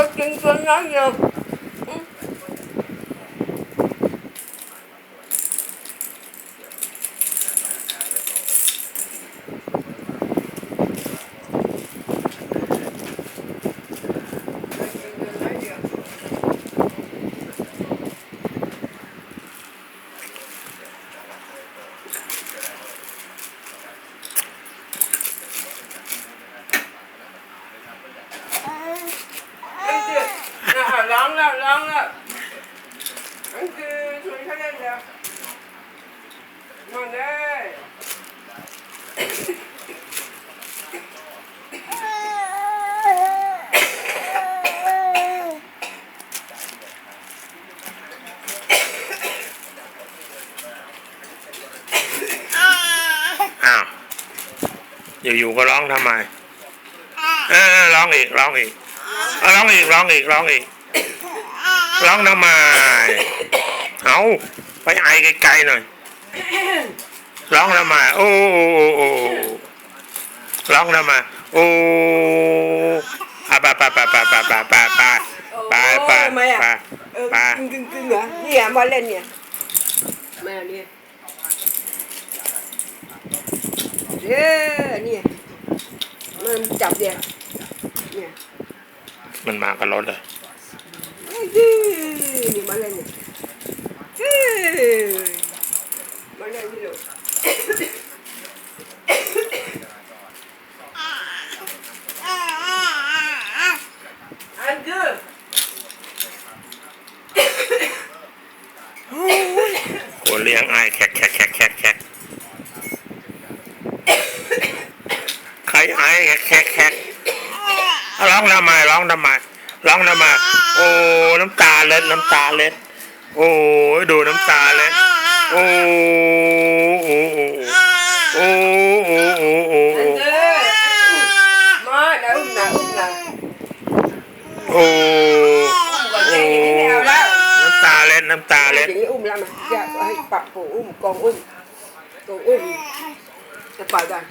Các chân. องอะมันคือชวนเขาเล่นนะนอนได้อ้าวอยู่ๆก็ร้องทำไมเออร้องอีกร้องอีกร้องอีกร้องอีกร้องอีก ร้องทำไมเอาไปไอไกลๆหน่อย ร้องทำไมโอ้โอ้โอ้โอ้ร้องทำไมโอ้อะไปไปไปไปไปไปไปไปไปไปทำไมอะไปเออไปกึ่งกึ่งกึ่งเหรอเนี่ยมาเล่นเนี่ยแม่เนี่ยเย้เนี่ยมันจับเนี่ยเนี่ยมันมากับรถเลยไอ้ ดื้อมาเล่นเนี่ยเฮ้ยมาเล่นนี่ลูกอันดื้อคนเลี้ยงไอ้แขกแขกแขกแขกแขกใครไอแขกแขกแขกร้องทำไมร้องทำไม ร้องทำไมโอ้น้ำตาเล็ดน้ำตาเล็ดโอ้ดูน้ำตาเล็ดโอ้โอ้โอ้โอ้โอ้โอ้โอ้อันดื้อมาเดี๋ยวอุ้มนะอุ้มนะโอ้ก่อนแม่อย่างนี้ไม่เอาแล้วน้ำตาเล็ดน้ำตาอเล็ดย่างนี้อุ้มแล้วมาอย่าให้ปักปูอุ้มกองอุ้มกองอุ้มจะปล่อยกัน